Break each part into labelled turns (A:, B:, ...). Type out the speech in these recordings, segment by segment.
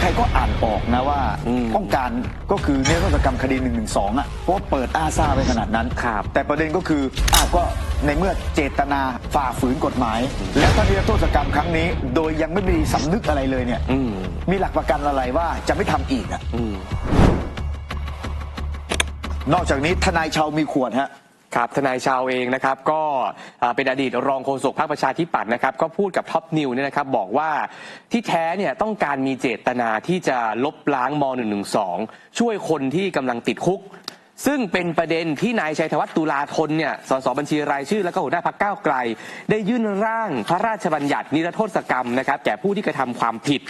A: ใครๆก็อ่านออกนะว่า
B: อืม
A: ต้องการก็คือนิรโทษกรรมคดี1นึอะเพราะว่าเปิดอาซาไปขนาดนั้น
B: ครับ
A: แต่ประเด็นก็คืออ้าวก็ในเมื่อเจตนาฝ่าฝืนกฎหมาย แล้วถ้านิรโทษกรรมครั้งนี้ โดยยังไม่มีสำนึกอะไรเลยเนี่ย
B: อืม
A: มีหลักประกันอะไรว่าจะไม่ทำอีกอะ
B: อืม
A: นอกจากนี้ทนายชาวมีขวดฮะ
B: ครับทนายชาวเองนะครับก็เป็นอดีตรองโฆษกพรรคประชาธิปัตย์นะครับก็พูดกับท็อปนิวเนี่ยนะครับบอกว่าที่แท้เนี่ยต้องการมีเจตนาที่จะลบล้างม .112 ช่วยคนที่กำลังติดคุก ซึ่งเป็นประเด็นที่นายชัยธวัฒน์ตุลาธนเนี่ยสสบัญชีรายชื่อ แล้วก็หัวหน้าพักก้าวไกล ได้ยื่นร่างพระราชบัญญัตินิรโทษกรรมนะครับแก่ผู้ที่กระทำความผิด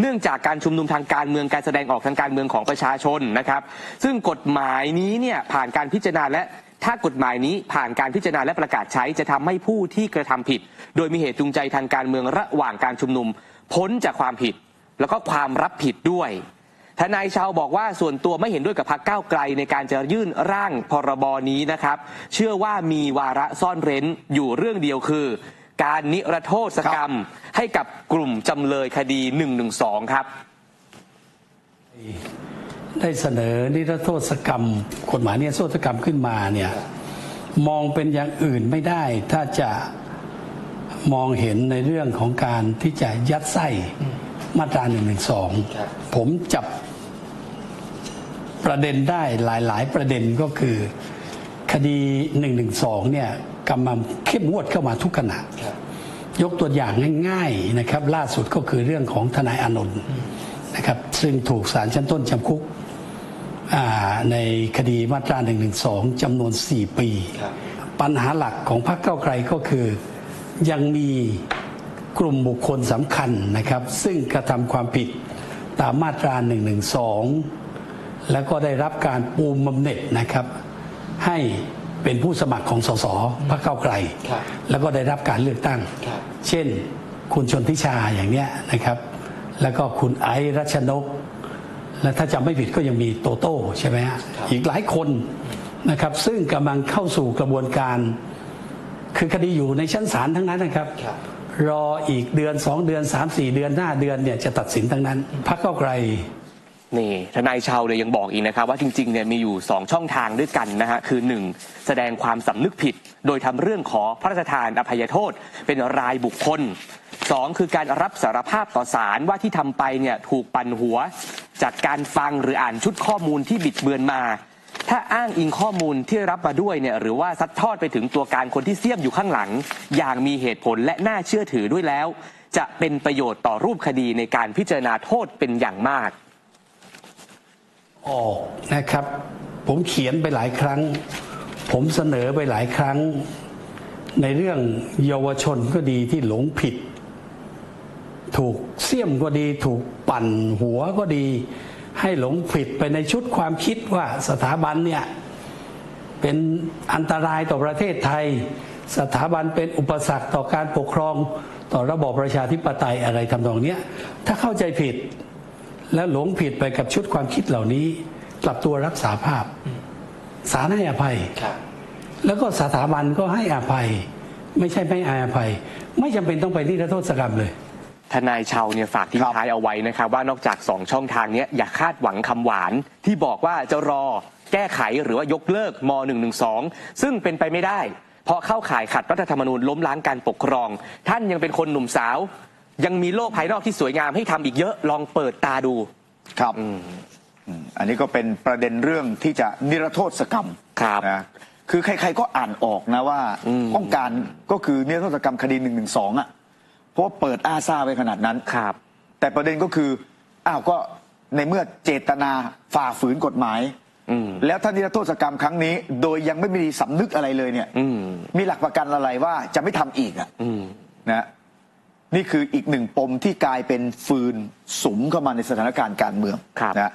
B: เนื่องจากการชุมนุมทางการเมืองการแสดงออกทางการเมืองของประชาชนนะครับ ซึ่งกฎหมายนี้เนี่ยผ่านการพิจารณาและ ถ้ากฎหมายนี้ผ่านการพิจารณาและประกาศใช้จะทำให้ผู้ที่กระทำผิด โดยมีเหตุจูงใจทางการเมืองระหว่างการชุมนุม พ้นจากความผิด แล้วก็ความรับผิดด้วยทนายชาวบอกว่าส่วนตัวไม่เห็นด้วยกับพรรคก้าวไกลในการจะยื่นร่างพรบนี้นะครับ เชื่อว่ามีวาระซ่อนเร้นอยู่เรื่องเดียวคือ การนิรโทษกรรม ให้กับกลุ่มจำเลยคดี 112 ครับ
C: ได้เสนอนิรโทษกรรม กฎหมายนิรโทษกรรมขึ้นมาเนี่ยมองเป็นอย่างอื่นไม่ได้ ถ้าจะมองเห็นในเรื่องของการที่จะยัดไส้มาตราหนึ่งหนึ่งสองผมจับประเด็นได้หลาย ๆ ประเด็นก็คือ คดีหนึ่งหนึ่งสองเนี่ยกำลังเข้มงวดเข้ามาทุกขณะยกตัวอย่างง่าย ๆนะครับ ล่าสุดก็คือเรื่องของทนายอานนท์ นะครับซึ่งถูกศาลชั้นต้นจำคุกอ่าในคดีมาตรา1นึจำนวน 4 ปี ปัญหาหลักของพรรคเก้าวไกลก็คือยังมีกลุ่มบุคคลสำคัญนะครับ ซึ่งกระทำความผิดตามมาตรา1นึแล้วก็ได้รับการปูมบำเหน็จนะครับ ให้เป็นผู้สมัครของสสพรรคเก้าวไกล
B: ครับ
C: แล้วก็ได้รับการเลือกตั้ง
B: ครับ
C: เช่น คุณชนทิชาอย่างเนี้ยนะครับ แล้วก็คุณไอซ์รัชนก และถ้าจำไม่ผิดก็ยังมีโตโต้ใช่ไหมฮะ
B: ครับ
C: อีกหลายคนนะครับ ซึ่งกำลังเข้าสู่กระบวนการ คือคดีอยู่ในชั้นศาลทั้งนั้นนะครับ
B: ครับ
C: รออีกเดือนสองเดือนสามสี่เดือนห้าเดือนเนี่ยจะตัดสินทั้งนั้นพรรคเก้าวไกล
B: นี่ทนายชาวเนี่ยยังบอกอีกนะครับว่าจริงๆเนี่ยมีอยู่ 2 ช่องทางด้วยกันนะฮะคือ 1. แสดงความสำนึกผิด โดยทำเรื่องขอพระราชทานอภัยโทษเป็นรายบุคคล 2. คือการรับสารภาพต่อศาลว่าที่ทำไปเนี่ยถูกปั่นหัว จากการฟังหรืออ่านชุดข้อมูลที่บิดเบือนมา ถ้าอ้างอิงข้อมูลที่รับมาด้วยเนี่ยหรือว่าซัดทอดไปถึงตัวการคนที่เสียมอยู่ข้างหลัง อย่างมีเหตุผลและน่าเชื่อถือด้วยแล้ว จะเป็นประโยชน์ต่อรูปคดีในการพิจารณาโทษเป็นอย่างมาก
C: ออกนะครับ ผมเขียนไปหลายครั้ง ผมเสนอไปหลายครั้งในเรื่องเยาวชนก็ดีที่หลงผิด ถูกเสี่ยมก็ดี ถูกปั่นหัวก็ดี ให้หลงผิดไปในชุดความคิดว่าสถาบันเนี่ยเป็นอันตรายต่อประเทศไทย สถาบันเป็นอุปสรรคต่อการปกครองต่อระบอบประชาธิปไตยอะไรทำนองเนี้ยถ้าเข้าใจผิดแล้วหลงผิดไปกับชุดความคิดเหล่านี้ กลับตัวรักษาภาพ ศาลให้อภัย แล้วก็สถาบันก็ให้อภัย ไม่ใช่ไม่ให้อภัย ไม่จำเป็นต้องไปนิรโทษกรรมเลย
B: ทนายชาวเนี่ยฝากทิ้ง
A: ครับ
B: ท้ายเอาไว้นะครับ ว่านอกจาก 2 ช่องทางเนี้ยอย่าคาดหวังคำหวาน ที่บอกว่าจะรอแก้ไขหรือว่ายกเลิกม .112 ซึ่งเป็นไปไม่ได้ เพราะเข้าข่ายขัดรัฐธรรมนูญล้มล้างการปกครอง ท่านยังเป็นคนหนุ่มสาว ยังมีโลกภายนอกที่สวยงามให้ทำอีกเยอะลองเปิดตาดู
A: ครับ อืมอันนี้ก็เป็นประเด็นเรื่องที่จะนิรโทษกรรม
B: ครับ
A: นะคือใครๆก็อ่านออกนะว่า
B: อืม
A: ต้องการก็คือนิรโทษกรรมคดี1นึอะเพราะว่าเปิดอาซาไปขนาดนั้น
B: ครับ
A: แต่ประเด็นก็คืออ้าวก็ในเมื่อเจตนาฝ่าฝืนกฎหมาย
B: อืม
A: แล้วถ้านิรโทษกรรมครั้งนี้ โดยยังไม่มีสำนึกอะไรเลยเนี่ย
B: อืม
A: มีหลักประกันอะไรว่าจะไม่ทำอีกอะ
B: อืม
A: นะนี่คืออีกหนึ่งปมที่กลายเป็นฟืนสุมเข้ามาในสถานการณ์การเมือง
B: ครับ
A: นะ